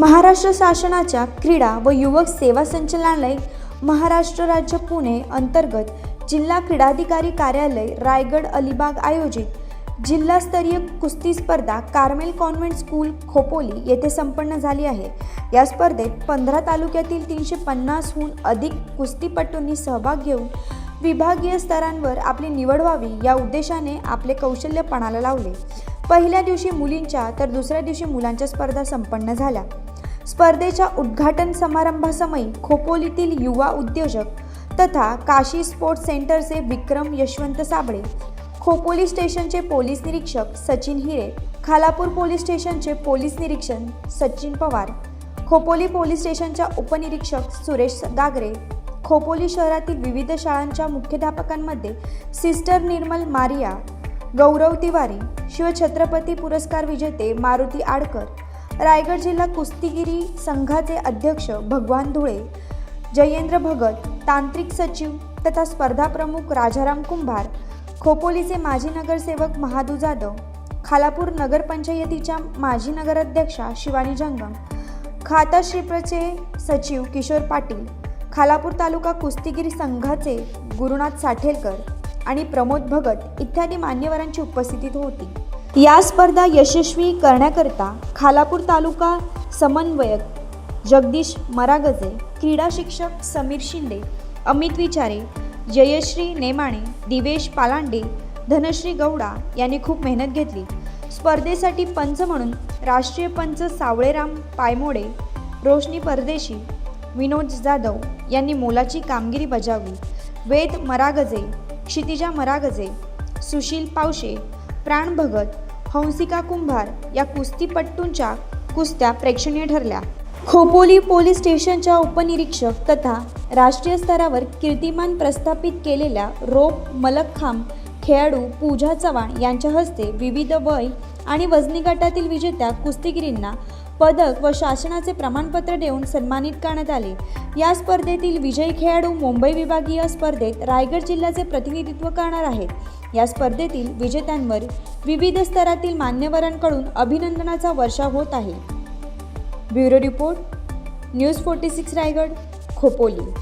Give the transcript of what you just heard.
महाराष्ट्र शासनाच्या क्रीडा व युवक सेवा संचालनालय महाराष्ट्र राज्य पुणे अंतर्गत जिल्हा क्रीडाधिकारी कार्यालय रायगड अलिबाग आयोजित जिल्हास्तरीय कुस्ती स्पर्धा कार्मेल कॉन्व्हेंट स्कूल खोपोली येथे संपन्न झाली आहे. या स्पर्धेत पंधरा तालुक्यातील तीनशे पन्नासहून अधिक कुस्तीपटूंनी सहभाग घेऊन विभागीय स्तरांवर आपली निवड व्हावी या उद्देशाने आपले कौशल्य पणाला लावले. पहिल्या दिवशी मुलींच्या तर दुसऱ्या दिवशी मुलांच्या स्पर्धा संपन्न झाल्या. स्पर्धेच्या उद्घाटन समारंभासमयी खोपोलीतील युवा उद्योजक तथा काशी स्पोर्ट्स सेंटरचे विक्रम यशवंत साबळे खोपोली स्टेशनचे पोलीस निरीक्षक सचिन हिरे खालापूर पोलीस स्टेशनचे पोलीस निरीक्षक सचिन पवार खोपोली पोलीस स्टेशनच्या उपनिरीक्षक सुरेश गागरे खोपोली शहरातील विविध शाळांच्या मुख्याध्यापकांमध्ये सिस्टर निर्मल मारिया गौरव तिवारी शिवछत्रपती पुरस्कार विजेते मारुती आडकर रायगड जिल्हा कुस्तीगिरी संघाचे अध्यक्ष भगवान धुळे जयेंद्र भगत तांत्रिक सचिव तथा स्पर्धा प्रमुख राजाराम कुंभार खोपोलीचे माजी नगरसेवक महादू जाधव खालापूर नगरपंचायतीच्या माजी नगराध्यक्षा शिवानी जंगम खाता श्रीप्रचे सचिव किशोर पाटील खालापूर तालुका कुस्तीगिरी संघाचे गुरुनाथ साठेलकर आणि प्रमोद भगत इत्यादी मान्यवरांची उपस्थिती होती. या स्पर्धा यशस्वी करण्याकरता खालापूर तालुका समन्वयक जगदीश मरागजे क्रीडा शिक्षक समीर शिंदे अमित विचारे जयश्री नेमाणे दिवेश पालांडे धनश्री गौडा यांनी खूप मेहनत घेतली. स्पर्धेसाठी पंच म्हणून राष्ट्रीय पंच सावळेराम पायमोडे रोशनी परदेशी विनोद जाधव यांनी मोलाची कामगिरी बजावली. वेद मरागजे क्षितिजा मरागजे सुशील पावशे प्राण भगत हंसिका कुंभार या कुस्तीपट्टूंच्या कुस्त्या प्रेक्षणीय ठरल्या. खोपोली पोलीस स्टेशनच्या उपनिरीक्षक तथा राष्ट्रीय स्तरावर कीर्तिमान प्रस्थापित केलेल्या रोप मलकखांब खेळाडू पूजा चव्हाण यांच्या हस्ते विविध वय आणि वजनी गटातील विजेत्या कुस्तीगिरींना पदक व शासनाचे प्रमाणपत्र देऊन सन्मानित करण्यात आले. या स्पर्धेतील विजयी खेळाडू मुंबई विभागीय स्पर्धेत रायगड जिल्ह्याचे प्रतिनिधित्व करणार आहेत. या स्पर्धेतील विजेत्यांवर विविध स्तरातील मान्यवरांकडून अभिनंदनाचा वर्षाव होत आहे. Bureau report news forty six Raigad Khopoli.